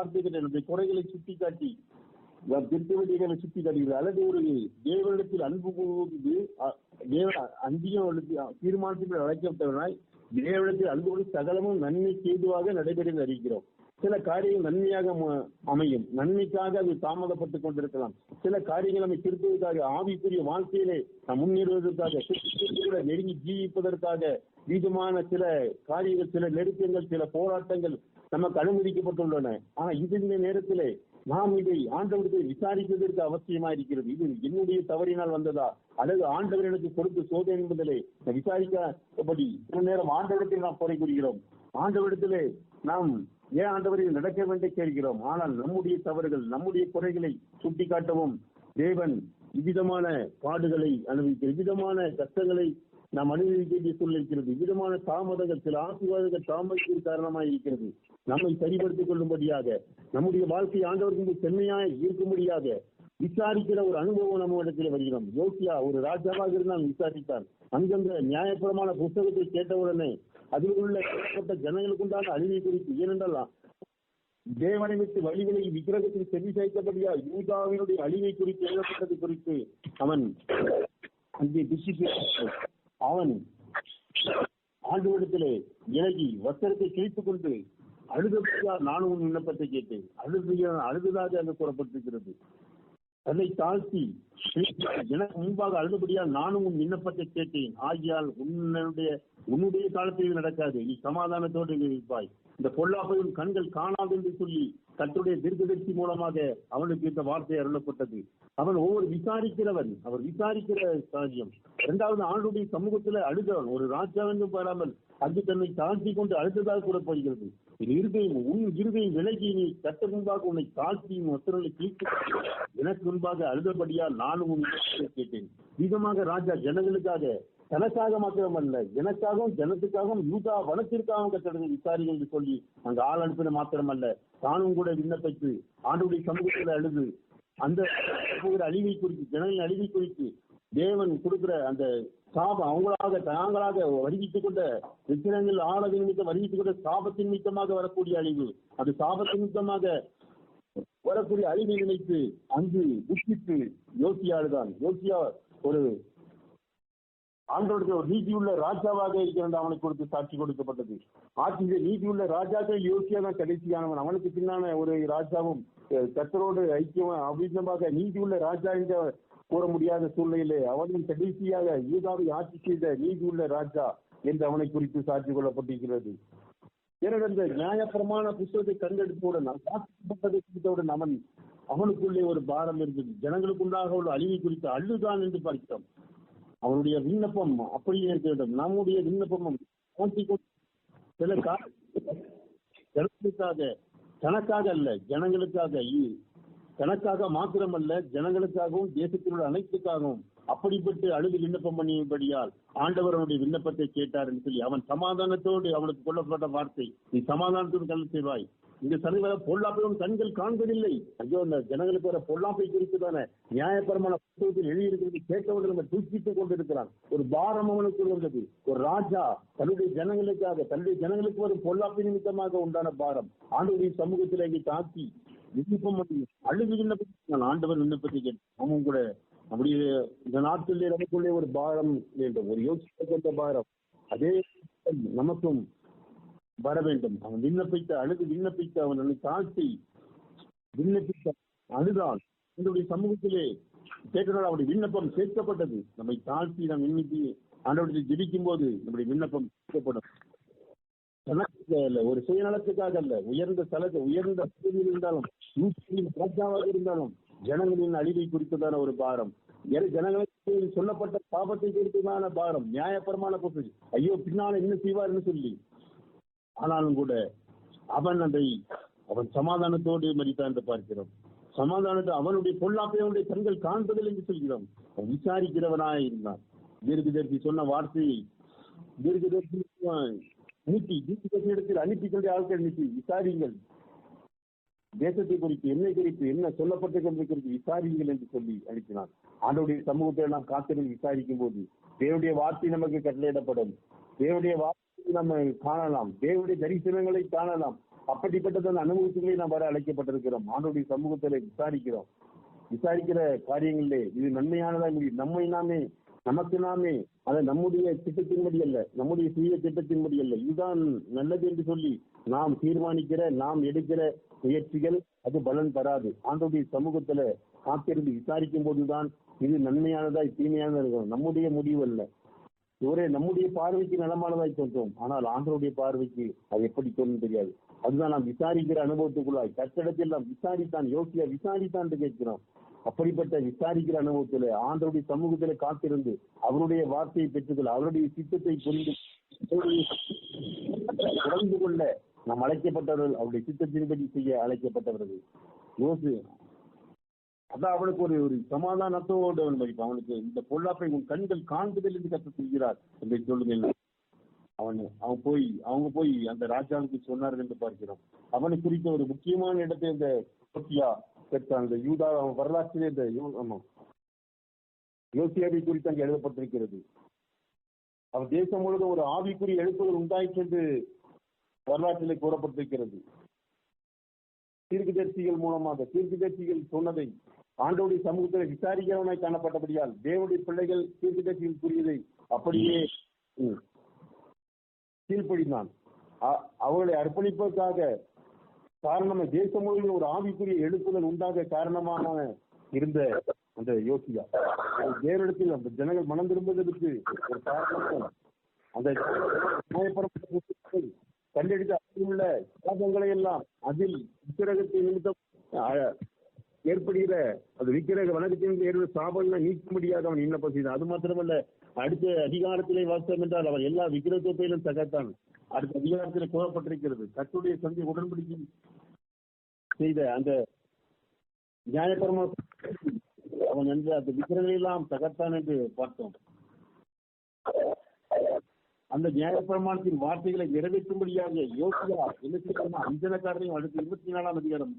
வார்த்தைகள் என்னுடைய குறைகளை சுட்டிக்காட்டி திருத்தவடிகளை சுட்டி காட்டுகிறது அல்லது ஒரு தேவனிடத்தில் அன்பு கூர்ந்து அ- தேவன் அன்பியும் தீர்மானத்தில் அழைக்கப்பட்டவனாய் தேவனிடத்தில் அன்பு கொண்டு சகலமும் நன்மை செய்துவாக நடைபெறும் அறிகிறோம். சில காரியங்கள் நன்மையாக அமையும். நன்மைக்காக அது தாமதப்பட்டுக் கொண்டிருக்கலாம். சில காரியங்கள் நம்மை திருத்துவதற்காக ஆவிக்குரிய வாழ்க்கையிலே நாம் முன்னேறுவதற்காக நெருங்கி ஜீவிப்பதற்காக விதமான சில காரியங்கள் சில நெருக்கங்கள் சில போராட்டங்கள் நமக்கு அனுமதிக்கப்பட்டுள்ளன. ஆனா இந்த நேரத்திலே நாம் இதை ஆண்டவருக்கு விசாரிப்பதற்கு அவசியமா இருக்கிறது? இது என்னுடைய தவறினால் வந்ததா? அல்லது ஆண்டவர் எனக்கு கொடுத்து சோதனை என்பதிலே நான் விசாரிக்கப்படி சில நேரம் ஆண்டவரத்தில் நாம் குறை கூறுகிறோம். ஆண்டவரிடத்திலே நாம் ஏன் ஆண்டவரில் நடக்க வேண்டும் கேட்கிறோம்? ஆனால் நம்முடைய தவறுகள் நம்முடைய குறைகளை சுட்டிக்காட்டவும் தேவன் இவ்விதமான பாடுகளை அனுபவிக்க இவ்விதமான கஷ்டங்களை நாம் அனுபவிக்க வேண்டிய சூழ்நிலை இருக்கிறது. விதமான தாமதங்கள் சில ஆசீர்வாதங்கள் தாமதத்தின் காரணமாக இருக்கிறது. நம்மை சரிபடுத்திக் கொள்ளும்படியாக நம்முடைய வாழ்க்கை ஆண்டவருக்கு செம்மையாக இருக்கும்படியாக விசாரிக்கிற ஒரு அனுபவம் நம்ம இடத்துல வருகிறோம். யோசியா ஒரு ராஜாவாக இருந்தால் விசாரித்தான் அங்கங்க நியாயபுரமான புஸ்தகத்தை கேட்டவுடனே அதில் உள்ள ஏற்பட்ட ஜனங்களுக்கு உண்டான அழிவை குறித்து ஏனென்றால் தேவனை விட்டு வழிகளை விக்கிரகத்தில் செவி சாய்த்தபடியா யூதாவினுடைய அழிவை குறித்து எழுதப்பட்டது குறித்து அவன் அங்கே டிசிப்ளின் அவன் ஆண்டவரிடத்திலே இறங்கி வஸ்திரத்தை கிழித்துக் கொண்டு அழுதபடியா நானும் உன் விண்ணப்பத்தை கேட்டேன். அழுதையா அழுததாக அங்கு கூறப்பட்டிருக்கிறது. தன்னை தாழ்த்தி எனக்கு முன்பாக அழுதபடியால் நானும் உன் விண்ணப்பத்தை கேட்டேன். ஆகியால் உன்னுடைய உன்னுடைய காலத்தில் நடக்காது. நீ சமாதானத்தோடு இருப்பாய். இந்த பொல்லாப்பையும் கண்கள் காணாது என்று சொல்லி கர்த்தருடைய தீர்க்கதர்சி மூலமாக அவனுக்கு இந்த வார்த்தை அருளப்பட்டது. அவன் ஒவ்வொரு விசாரிக்கிறவன் அவர் விசாரிக்கிற காரியம். இரண்டாவது ஆண்டுடைய சமூகத்துல அழுதவன். ஒரு ராஜாவென்று பாராமல் அங்கு தன்னை தாழ்த்தி கொண்டு அழுத்ததாக கூட என் இருதயம் உன் இருதயம் விலகி நீ கட்ட முன்பாக உன்னை தாழ்த்தி ஒத்தரலை கிழித்து எனக்கு முன்பாக அழுதபடியா நானும் உன் கேட்டேன். அதிகமாக ராஜா ஜனங்களுக்காக தனக்காக மாத்திரமல்ல எனக்காகவும் ஜனத்துக்காகவும் யூதா வனத்திற்காகவும் கட்டடத்தை விசாரிகள் என்று சொல்லி அங்க ஆள் அனுப்பின மாத்திரமல்ல தானும் கூட விண்ணப்பித்து ஆண்டுடைய சமூகத்தில் அழுது அந்த அழிவை குறித்து ஜனங்களின் அழிவை குறித்து தேவன் கொடுக்கிற அந்த சாபம் அவங்களாக தாங்களாக வருவித்துக் கொண்ட விக்கிரங்கள் ஆனது நிமித்தம் வருவித்துக் கொண்ட சாபத்தின் நிமித்தமாக வரக்கூடிய அழிவு. அது சாபத்தின் நிமித்தமாக வரக்கூடிய அழிவை நினைத்து அங்கு துஷ்டித்து யோசியாடுதான். யோசியா ஒரு ஆண்டோருக்கு ஒரு நீதியுள்ள ராஜாவாக இருக்கிற அவனுக்கு கொடுத்து சாட்சி கொடுக்கப்பட்டது. ஆட்சியிலே நீதியுள்ள ராஜாக்கள் யோசியா தான் கடைசியானவன். அவனுக்கு பின்னான ஒரு ராஜாவும் கத்தரோடு ஐக்கியமா ஐக்கியம் நீதி நீதியுள்ள ராஜா என்ற கூற முடியாத சூழ்நிலையிலே அவனின் கடைசியாக யூதாவை ஆட்சி செய்த நீதியுள்ள ராஜா என்று அவனை குறித்து சாட்சி கொள்ளப்பட்டிருக்கிறது. ஏனென்றால் நியாயப்பிரமான புத்தகத்தை புஸ்தகத்தை கண்டெடுத்தவுடன் நான் குறித்தவுடன் அவன் அவனுக்குள்ளே ஒரு பாரம் இருக்கிறது ஜனங்களுக்கு உண்டாக உள்ள அழிவை குறித்து அழுதான் என்று பார்க்கிறோம். அவனுடைய விண்ணப்பம் அப்படியே இருக்க வேண்டும். நம்முடைய விண்ணப்பமும் சில கா- தனக்காக அல்ல ஜனங்களுக்காக. தனக்காக தனக்காக மாத்திரமல்ல ஜனங்களுக்காகவும் தேசத்தினுடைய அனைத்துக்காகவும் அப்படிப்பட்டு அழுது விண்ணப்பம் பண்ணியபடியால் ஆண்டவர் அவனுடைய விண்ணப்பத்தை கேட்டார் என்று சொல்லி அவன் சமாதானத்தோடு அவனுக்கு கொல்லப்பட்ட வார்த்தை நீ சமாதானத்தோடு கல்வி செய்வாய். இந்த சனிவர பொல்லாப்பையும் கண்கள் காண்பதில்லை. ஐயோ இந்த ஜனங்களுக்கு வர பொல்லாப்பை குறித்து தானே. நியாயபரமான புத்தகத்தில் எழுதியிருக்கிறது கேட்டவர்கள் நம்ம தூக்கிட்டுக் கொண்டிருக்கிறான். ஒரு பாரம் அவனுக்கு வந்தது ஒரு ராஜா தன்னுடைய ஜனங்களுக்காக தன்னுடைய ஜனங்களுக்கு வரும் பொல்லாப்பை நிமித்தமாக உண்டான பாரம். ஆண்டு சமூகத்தில் இங்கே தாக்கி விண்ணப்பம் அழுது விண்ணப்பம் ஆண்டவர் விண்ணப்பத்தை கேட்டேன். கூட நம்முடைய இந்த நாட்டிலே நமக்குள்ளே ஒரு பாரம் வேண்டும். ஒரு யோசிக்க பாரம். அதே நமக்கும் வர வேண்டும் அவன் விண்ணப்பித்த அழுது விண்ணப்பித்த அவன் தாழ்த்தி விண்ணப்பித்த அழுதான் என்னுடைய சமூகத்திலே கேட்டனால் அவருடைய விண்ணப்பம் சேர்க்கப்பட்டது. நம்மை தாழ்த்தி நாம் விண்ணப்பி ஆண்டவரத்தில் ஜெபிக்கும் போது நம்முடைய விண்ணப்பம் சேர்க்கப்படும். தனக்காக அல்ல ஒரு சுயநலத்துக்காக அல்ல. உயர்ந்த தலத்தை உயர்ந்த பகுதியில் இருந்தாலும் ராஜாவாக இருந்தாலும் ஜனங்களின் அழிவை குறித்ததான ஒரு பாரம். ஜனங்களுக்கு சொல்லப்பட்ட பாபத்தை குறித்ததான பாரம். நியாயபரமான ஐயோ பின்னால என்ன செய்வார்னு சொல்லி. ஆனாலும் கூட அவன் அதை அவன் சமாதானத்தோடு மதித்தான் என்று பார்க்கிறோம். சமாதானத்தை அவனுடைய பொல்லாப்பை அவனுடைய கண்கள் காண்பதில் என்று சொல்கிறோம். அவன் விசாரிக்கிறவனாய் இருந்தான். தீர்க்கதரிசி சொன்ன வார்த்தையை தீர்க்கதரிசி அனுப்பி தீர்க்கதரிசியிடத்தில் அனுப்பி கொண்டே ஆட்கள் நீட்டி விசாரியுங்கள். தேசத்தை குறித்து என்னை குறித்து என்ன சொல்லப்பட்டிருக்கிறது குறித்து விசாரியுங்கள் என்று சொல்லி அனுப்பினான். ஆண்டவருடைய சமூகத்தை நாம் காத்திருந்து விசாரிக்கும் போது தேவடைய வார்த்தை நமக்கு கட்டளையிடப்படும். தேவடைய வார்த்தை நம்ம காணலாம். தேவனுடைய தரிசனங்களை காணலாம். அப்படிப்பட்ட அந்த நாம் வர அழைக்கப்பட்டிருக்கிறோம். ஆண்டோடைய சமூகத்தில் விசாரிக்கிறோம். விசாரிக்கிற காரியங்களிலே இது நன்மையானதா முடியும். நம்மை நாமே நமக்கு நாமே அதை நம்முடைய திட்டத்தின்படி அல்ல நம்முடைய சுய திட்டத்தின்படி அல்ல. இதுதான் நல்லது என்று சொல்லி நாம் தீர்மானிக்கிற நாம் எடுக்கிற முயற்சிகள் அது பலன் தராது. ஆண்டோடைய சமூகத்துல காத்திருந்து விசாரிக்கும் போதுதான் இது நன்மையானதா தீமையானதா இருக்கும். நம்முடைய முடிவு அல்ல. இவரே நம்முடைய பார்வைக்கு நலமானதாய் தோன்றும். ஆனால் ஆண்டருடைய பார்வைக்கு அது எப்படி தோன்றும் தெரியாது. அதுதான் நாம் விசாரிக்கிற அனுபவத்துக்குள்ளாய். கட்டடத்தில் நாம் விசாரித்தான் யோசியா விசாரித்தான் கேட்கிறோம். அப்படிப்பட்ட விசாரிக்கிற அனுபவத்துல ஆண்டருடைய சமூகத்துல காத்திருந்து அவருடைய வார்த்தையை பெற்றுக்கொள்ள அவருடைய சித்தத்தை புரிந்து உணர்ந்து கொள்ள நாம் அழைக்கப்பட்டவர்கள் அவருடைய சித்தத்தின்படி செய்ய அழைக்கப்பட்டவர்கள். யோசி அதான் அவனுக்கு ஒரு ஒரு சமாதானத்தோடு அவன் மதிப்பான் அவனுக்கு இந்த பொல்லாப்பை உன் கண்கள் காண்பதில் என்று கற்று சொல்கிறார் என்று சொல்லுங்கள். அவன் அவன் போய் அவங்க போய் அந்த ராஜாவுக்கு சொன்னார்கள் என்று பார்க்கிறோம். அவனை குறித்த ஒரு முக்கியமான இடத்தை இந்த யோசியா பெற்ற அந்த யூதா அவன் வரலாற்றிலே இந்த யோ- யோசியாவை குறித்து அங்கே எழுதப்பட்டிருக்கிறது. அவன் தேசம் முழுவதும் ஒரு ஆவிக்குரிய எழுப்புதல் உண்டாயிற்று என்று வரலாற்றிலே கூறப்பட்டிருக்கிறது. தீர்க்கதரிசிகள் மூலமாக தீர்க்கதரிசிகள் சொன்னதை ஆண்டோடைய சமூகத்தில் விசாரிக்கிறவனாய் காணப்பட்டபடியால் தேவனுடைய பிள்ளைகள் தீர்க்கதரிசிகள் கூறியதை அப்படியே கீழ்ப்படிந்தான். அவர்களை அர்ப்பணிப்பதற்காக காரணமே தேசம் முழுவதும் ஒரு ஆவிக்குரிய எழுப்புதல் உண்டாக காரணமான இருந்த அந்த யோசியா. தேவனிடத்தில் அந்த ஜனங்கள் மனம் திரும்புவதற்கு ஒரு காரணம். அந்த கண்டெடுத்து அதில் உள்ள சாபங்களை எல்லாம் அதில் விக்கிரகத்தை நிமித்தம் ஏற்படுகிற அது விக்கிரக வணக்கத்தின் ஏற்படுகிற சாபங்களை நீக்க அவன் விண்ணப்பம் செய்தான் அது மாத்திரமல்ல அடுத்த அதிகாரத்திலே வாசம் என்றால் அவன் எல்லா விக்கிரகத்தையிலும் தகர்த்தான். அடுத்த அதிகாரத்திலே கூறப்பட்டிருக்கிறது கத்துடைய சந்தை உடன்படிக்கை செய்த அந்த நியாயபரம அவன் என்ற அந்த விக்கிரகங்களெல்லாம் எல்லாம் தகர்த்தான் என்று பார்த்தோம். அந்த நியாயப்பிரமாணத்தின் வார்த்தைகளை நிறைவேற்றும்படியாக யோசியா என்ன செய்யணும் அஞ்சனக்காரரையும் அடுத்து இருபத்தி நாலாம் அதிகாரம்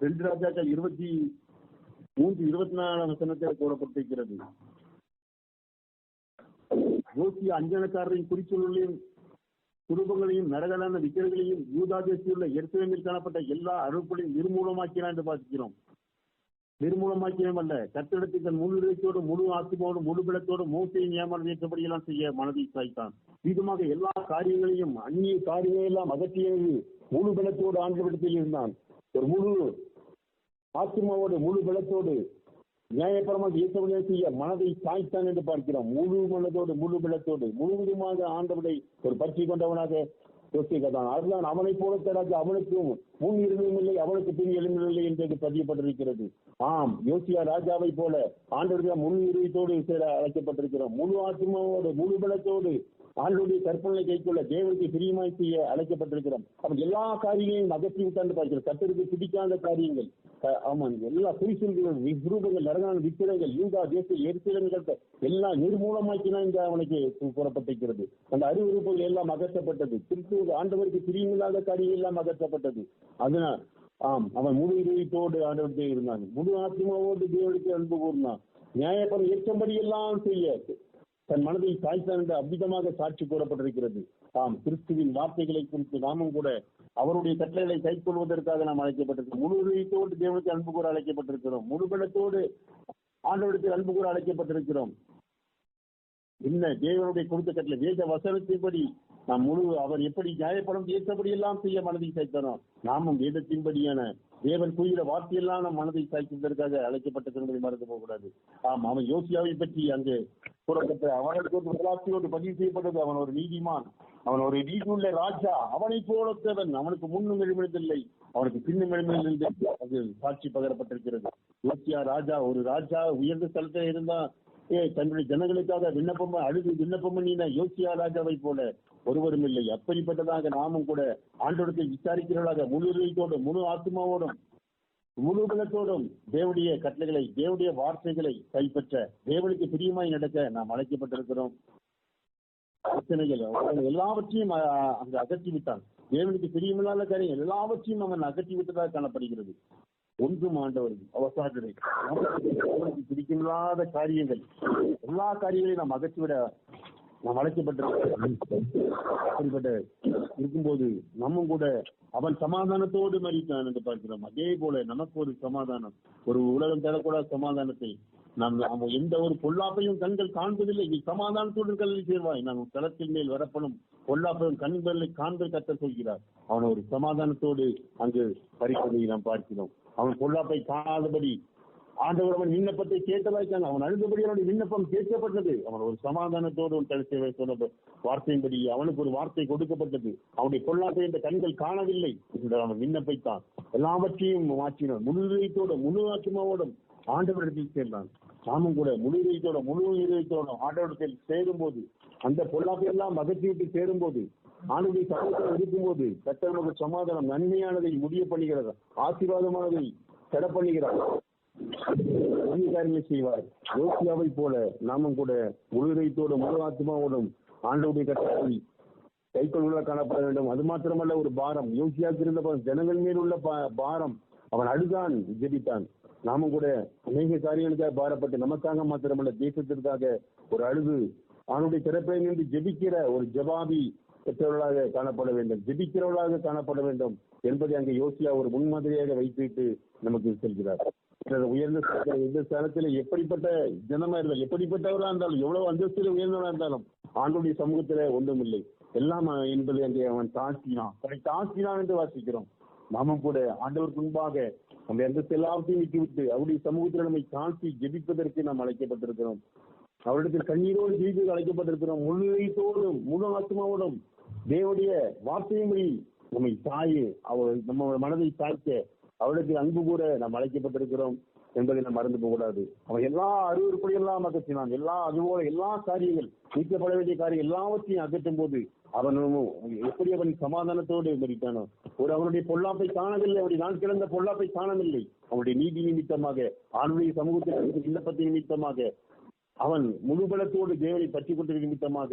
ரெண்டு ராஜாக்கள் இருபத்தி மூன்று இருபத்தி நாலாம் வசனத்தில் கூறப்பட்டிருக்கிறது. யோசியா அஞ்சனக்காரரையும் குறிச்சொல்லையும் குடும்பங்களையும் நரகலான விக்கிரங்களையும் யூதா தேசியுள்ள எருசலேமில் காணப்பட்ட எல்லா அருள்களையும் நிர்மூலமாக்கினான் என்று பார்க்கிறோம் நிர்மூலமாக்கியம் அல்ல. கத்திடத்தில் தன் முழு இறைச்சியோடு முழு ஆத்மாவோடு முழு பலத்தோடு மூசையை நியமனம் ஏற்றபடியெல்லாம் செய்ய மனதை சாய்த்தான். விதமாக எல்லா காரியங்களையும் அந்நிய காரியங்களை எல்லாம் அகற்றியது முழு பலத்தோடு ஆண்டவிடத்தில் இருந்தான். ஒரு முழு ஆத்மாவோடு முழு பலத்தோடு நியாயபரமாக இயக்கவில்லை செய்ய மனதை சாய்த்தான் என்று பார்க்கிறோம். முழு மனதோடு முழு பலத்தோடு முழுவதுமாக ஆண்டவனை ஒரு பற்றி கொண்டவனாக யோசிக்கத்தான். அதுதான் அவனை போல தேடாது அவனுக்கும் முன் இருந்தும் இல்லை அவனுக்கு பின் எழுந்ததில்லை என்று பதியப்பட்டிருக்கிறது. ஆம் யோசியா ராஜாவை போல ஆண்டவர்கள் முன் இருதயத்தோடு சேர அழைக்கப்பட்டிருக்கிறோம். முழு ஆத்மாவோடு முழு பலத்தோடு ஆண்டுடைய கற்பனை கைக்குள்ள தேவனுக்கு பிரியமாய் செய்ய அழைக்கப்பட்டிருக்கிறோம். அப்ப எல்லா காரியங்களையும் அகற்றி விட்டாண்டு பார்க்கிறோம். கத்தருக்கு பிடிக்காத காரியங்கள். அஹ் ஆமாங்க எல்லா குறிசல்களும் விரூபங்கள் நரகான விக்கிரங்கள் யூதா தேச எரிசிலங்கள் எல்லாம் நிர்மூலமாக்கினா இந்த அவனுக்கு கூறப்பட்டிருக்கிறது அந்த அறிவுறுப்புகள் எல்லாம் அகற்றப்பட்டது. கிறிஸ்துவ ஆண்டவருக்கு பிரியமில்லாத காரியம் எல்லாம் அகற்றப்பட்டது. அதனால் ஆம் அவன் முழு இதயத்தோடு ஆண்டவர்கிட்ட இருந்தான். முழு ஆத்மாவோடு தேவனுக்கு அன்பு கூர்ந்தான். நியாயப்படம் ஏற்றபடி எல்லாம் செய்ய தன் மனதில் சாய்த்தான் என்று அவ்விதமாக சாட்சி கூறப்பட்டிருக்கிறது. ஆம் கிறிஸ்துவின் வார்த்தைகளை குறித்து நாமும் கூட அவருடைய கட்டளைகளை கைக்கொள்வதற்காக நாம் அழைக்கப்பட்டிருக்கிறோம். முழு இதயத்தோடு தேவனுக்கு அன்பு கூற அழைக்கப்பட்டிருக்கிறோம். முழு பலத்தோடு ஆண்டவருக்கு அன்பு கூற அழைக்கப்பட்டிருக்கிறோம். என்ன தேவனுடைய கொடுத்த கட்டளை வேத வசனத்தின்படி நாம் முழு அவர் எப்படி நியாயப்படம் ஏற்றபடி எல்லாம் செய்ய மனதை சாய்த்தானோ நாமும் வேதத்தின்படியான தேவன் கூறுகிற வார்த்தையெல்லாம் நம் மனதை சாய்ப்பதற்காக அழைக்கப்பட்டது என்பதை மறந்து போகக்கூடாது. ஆம் அவன் யோசியாவை பற்றி அங்கு கூறப்பட்ட அவனுக்கு ஒரு வரலாற்றையோடு பதிவு செய்யப்பட்டது. அவன் ஒரு நீதிமான். அவன் ஒரு நீதியுள்ள ராஜா. அவனை போலத்தவன். அவனுக்கு முன்னும் எழுமினதில்லை அவனுக்கு பின்னும் எழுமினதில்லை அது சாட்சி பகரப்பட்டிருக்கிறது. யோசியா ராஜா ஒரு ராஜா உயர்ந்த ஸ்தலத்தில் இருந்தா ஏ தன்னுடைய ஜனங்களுக்காக விண்ணப்பம் அழுது விண்ணப்பம் பண்ணின யோசியா ராஜாவை போல ஒருவரும் இல்லை. அப்படிப்பட்டதாக நாமும் கூட ஆண்டோடத்தை விசாரிக்கிறவர்களாக முழு இதயத்தோடும் முழு ஆத்மாவோடும் முழு பலத்தோடும் தேவடைய கட்டளைகளை தேவடைய வார்த்தைகளை கைப்பற்ற தேவனுக்கு பிரியமாய் நடக்க நாம் அழைக்கப்பட்டிருக்கிறோம். பிரச்சனைகள் எல்லாவற்றையும் அஹ், அங்கு அகற்றி விட்டான் தேவனுக்கு பிரியமில்லாத காரியங்கள் எல்லாவற்றையும் அவன் அகற்றி விட்டதாக காணப்படுகிறது. ஒன்றும் ஆண்டவர்கள் அவசாகரை அவனுக்கு பிடிக்கமில்லாத காரியங்கள் எல்லா காரியங்களையும் நாம் அகற்றிவிட நாம் அழைக்கப்பட்ட அப்படிப்பட்ட இருக்கும்போது நம்மும் கூட அவன் சமாதானத்தோடு மறித்தான் என்று பார்க்கிறோம். அதே போல நமக்கு ஒரு சமாதானம். ஒரு உலகம் தரக்கூடாத சமாதானத்தை. நாம் நாம் எந்த ஒரு பொல்லாப்பையும் கண்கள் காண்பதில்லை. நீ சமாதானத்தோடு கல்வி சேர்வாய். நாம் தளத்தின் மேல் வரப்படும் பொல்லாப்பையும் கண்களை காண்பை கத்த சொல்கிறார். அவன் ஒரு சமாதானத்தோடு அங்கு பறிப்பதை நாம் பார்க்கிறோம். அவன் பொல்லாப்பை காணாதபடி ஆண்டவர் அவன் விண்ணப்பத்தை கேட்டதாய்த்தான் அவன் அழுந்தபடி அவனுடைய விண்ணப்பம் கேட்கப்பட்டது. அவன் ஒரு சமாதானத்தோடு ஒரு தரிசை சொன்ன வார்த்தையின்படி அவனுக்கு ஒரு வார்த்தை கொடுக்கப்பட்டது. அவனுடைய பொல்லாப்பை இந்த கண்கள் காணவில்லை. என்று அவன் விண்ணப்பித்தான். எல்லாவற்றையும் மாற்றினான். முழு இதயத்தோட முழு ஆத்மாவோடும் ஆண்டவரிடத்தில் சேர்ந்தான். நாமும் கூட முழு இதயத்தோட முழு இதயத்தோட ஆண்டவரிடத்தில் சேரும்போது அந்த பொல்லாப்பை எல்லாம் அகற்றி விட்டு சேரும்போது ஆண்டுடைய சமூகத்தில் இருக்கும்போது போது நமக்கு சமாதானம் நன்மையானதை முடிய பண்ணுகிறது ஆசீர்வாதமானதை தடை பண்ணுகிறார். காரியங்களை செய்வார். யோசியாவை போல நாமும் கூட முழுதைத்தோடும் முழு ஆத்மாவோடும் ஆண்டவுடைய கட்டளை கைக்குள்ள காணப்பட வேண்டும். அது மாத்திரமல்ல ஒரு பாரம். யோசியாவுக்கு இருந்த ஜனங்கள் மேல் உள்ள பாரம். அவன் அழுதான் ஜெபித்தான். நாமும் கூட அநேக காரியங்களுக்காக பாரப்பட்டு நமக்காக மாத்திரமல்ல தேசத்திற்காக ஒரு அழுது அவனுடைய சிறப்பை நின்று ஜெபிக்கிற ஒரு ஜபாபி பெற்றவர்களாக காணப்பட வேண்டும். ஜெபிக்கிறவர்களாக காணப்பட வேண்டும் என்பதை அங்கே யோசியா ஒரு முன்மாதிரியாக வைத்துவிட்டு நமக்கு செல்கிறார். உயர்ந்த எந்த இந்த எப்படிப்பட்ட ஜனமா இருந்தாலும் எப்படிப்பட்டவரா இருந்தாலும் எவ்வளவு அந்தஸ்தில் உயர்ந்தவரா இருந்தாலும் ஆண்டுடைய சமூகத்துல ஒன்றும் இல்லை எல்லாம் என்பது அங்கே அவன் தாழ்த்தினான். அவனை தாழ்த்தினான் என்று வாசிக்கிறோம். நாமும் கூட ஆண்டவருக்கு முன்பாக நம்ம எந்த எல்லாவற்றையும் விட்டுவிட்டு அவருடைய சமூகத்தில் நம்மை தாழ்த்தி ஜெபிப்பதற்கு நாம் அழைக்கப்பட்டிருக்கிறோம். அவரிடத்தில் கண்ணீரோடு ஜெயித்து அழைக்கப்பட்டிருக்கிறோம். முழு முழு ஆத்மாவோடும் தேவடைய வார்த்தையின்படி நம்மை தாய் அவர் நம்ம மனதை தாய்க்க அவளுக்கு அன்பு கூட நாம் அழைக்கப்பட்டிருக்கிறோம் என்பதை நாம் மறந்து போகக்கூடாது. அவன் எல்லா அறிவுறுப்படி எல்லாம் அகற்றினான். எல்லா அதுபோல எல்லா காரியங்கள் நீக்கப்பட வேண்டிய காரியம் எல்லாவற்றையும் அகற்றும் போது அவன் எப்படி அவன் சமாதானத்தோடு மறித்தானோ ஒரு அவனுடைய பொல்லாப்பை காணவில்லை. அவருடைய நான் கிடந்த பொல்லாப்பை காணவில்லை. அவனுடைய நீதி நிமித்தமாக ஆணுடைய சமூகத்தில் விண்ணப்பத்தின் நிமித்தமாக அவன் முழு பலத்தோடு தேவனை பற்றி கொண்டிருக்க நிமித்தமாக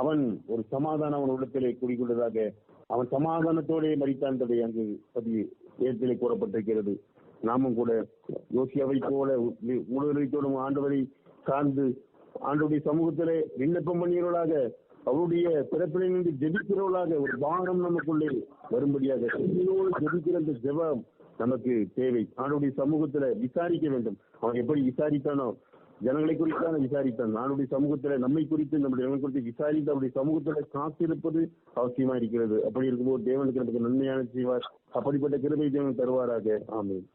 அவன் ஒரு சமாதானம் அவன் உள்ளத்திலே குடிக்கொண்டதாக அவன் சமாதானத்தோடே மறித்தான் என்பதை அங்கு பதிவு ஏற்பிலே கூறப்பட்டிருக்கிறது. நாமும் கூட யோசியாவை போல முழுநிலைத்தோடும் ஆண்டவரை சார்ந்து ஆண்டவருடைய சமூகத்திலே விண்ணப்பம் பண்ணியவர்களாக அவருடைய பிறப்பிலே நின்று ஜெபிக்கிறவர்களாக ஒரு பானம் நமக்குள்ளே வரும்படியாக ஜெபிக்கிற அந்த ஜெபம் நமக்கு தேவை. ஆண்டுடைய சமூகத்துல விசாரிக்க வேண்டும். அவன் எப்படி விசாரித்தானோ ஜனங்களை குறித்தான விசாரித்தான் நானுடைய சமூகத்துல நம்மை குறித்து நம்முடைய ஜனங்களை குறித்து விசாரித்து அவருடைய சமூகத்துல காத்திருப்பது அவசியமா இருக்கிறது. அப்படி இருக்கும்போது தேவனுக்கு நமக்கு நன்மையான செய்வார். அப்படிப்பட்ட கிருமை தேவன் தருவாராக. ஆமென்.